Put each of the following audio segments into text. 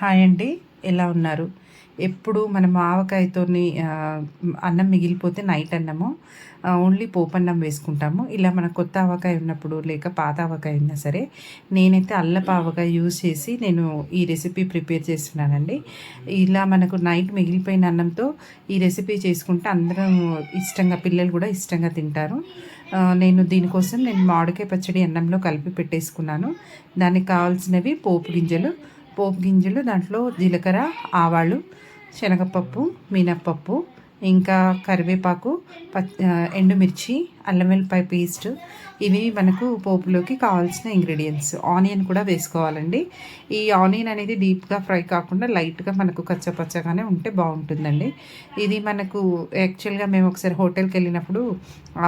Hi అండి. ఎలా ఉన్నారు? ఎప్పుడు మనం ఆవకాయతో అన్నం మిగిలిపోతే నైట్ అన్నము. ఓన్లీ పోపన్నం వేసుకుంటాము. ఇలా మన కొత్త ఆవకాయ ఉన్నప్పుడు లేక పాత ఆవకాయ ఉన్నా సరే నేనైతే అల్లపు ఆవకాయ యూజ్ చేసి నేను ఈ రెసిపీ ప్రిపేర్ చేస్తున్నానండి. ఇలా మనకు నైట్ మిగిలిపోయిన అన్నంతో ఈ రెసిపీ చేసుకుంటే అందరం ఇష్టంగా పిల్లలు కూడా ఇష్టంగా తింటారు. నేను దీనికోసం నేను మామిడికాయ పచ్చడి అన్నంలో కలిపి పెట్టేసుకున్నాను. దానికి కావాల్సినవి పోపు గింజలు పోపు గింజలు దాంట్లో జీలకర్ర ఆవాలు శనగపప్పు మినప్పప్పు ఇంకా కరివేపాకు ప ఎండుమిర్చి అల్లం వెల్లిపాయ పేస్ట్. ఇవి మనకు పోపులోకి కావాల్సిన ఇంగ్రీడియంట్స్. ఆనియన్ కూడా వేసుకోవాలండి. ఈ ఆనియన్ అనేది డీప్గా ఫ్రై కాకుండా లైట్గా మనకు కచ్చపచ్చగానే ఉంటే బాగుంటుందండి. ఇది మనకు యాక్చువల్గా మేము ఒకసారి హోటల్కి వెళ్ళినప్పుడు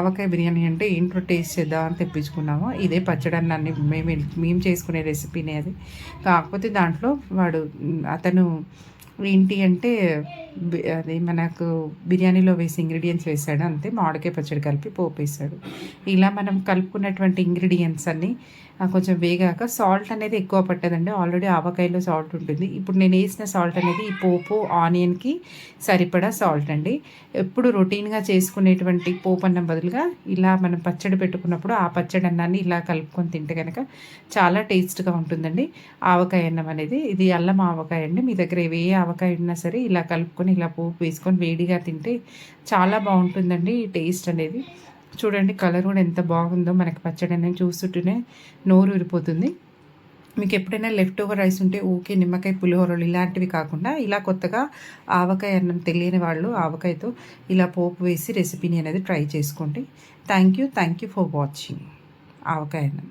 ఆవకాయ బిర్యానీ అంటే ఏంటో టేస్ట్ చేద్దాం అని తెప్పించుకున్నాము. ఇదే పచ్చడన్నాన్ని మేము మేము చేసుకునే రెసిపీనే అది. కాకపోతే దాంట్లో వాడు అతను ఏంటి అంటే అది మనకు బిర్యానీలో వేసి ఇంగ్రీడియంట్స్ వేసాడు అంతే. మామిడికాయ పచ్చడి కలిపి పోపు వేసాడు. ఇలా మనం కలుపుకున్నటువంటి ఇంగ్రీడియంట్స్ అన్నీ కొంచెం వేగాక సాల్ట్ అనేది ఎక్కువ పట్టదండి. ఆల్రెడీ ఆవకాయలో సాల్ట్ ఉంటుంది. ఇప్పుడు నేను వేసిన సాల్ట్ అనేది ఈ పోపు ఆనియన్కి సరిపడా సాల్ట్ అండి. ఎప్పుడు రొటీన్గా చేసుకునేటువంటి పోపు అన్నం బదులుగా ఇలా మనం పచ్చడి పెట్టుకున్నప్పుడు ఆ పచ్చడి అన్నాన్ని ఇలా కలుపుకొని తింటే కనుక చాలా టేస్ట్గా ఉంటుందండి. ఆవకాయ అన్నం అనేది. ఇది అల్లం ఆవకాయ అండి. మీ దగ్గర ఏ ఆవకాయ ఉన్నా సరే ఇలా కలుపుకొని ఇలా పోపు వేసుకొని వేడిగా తింటే చాలా బాగుంటుందండి ఈ టేస్ట్ అనేది. చూడండి కలర్ కూడా ఎంత బాగుందో మనకి పచ్చడి అనేది చూస్తుంటేనే నోరు ఊరిపోతుంది. మీకు ఎప్పుడైనా లెఫ్ట్ ఓవర్ రైస్ ఉంటే ఓకే నిమ్మకాయ పులిహోరలు ఇలాంటివి కాకుండా ఇలా కొత్తగా ఆవకాయ అన్నం తెలియని వాళ్ళు ఆవకాయతో ఇలా పోపు వేసి రెసిపీని అనేది ట్రై చేసుకోండి. Thank you thank you for watching ఆవకాయ అన్నం.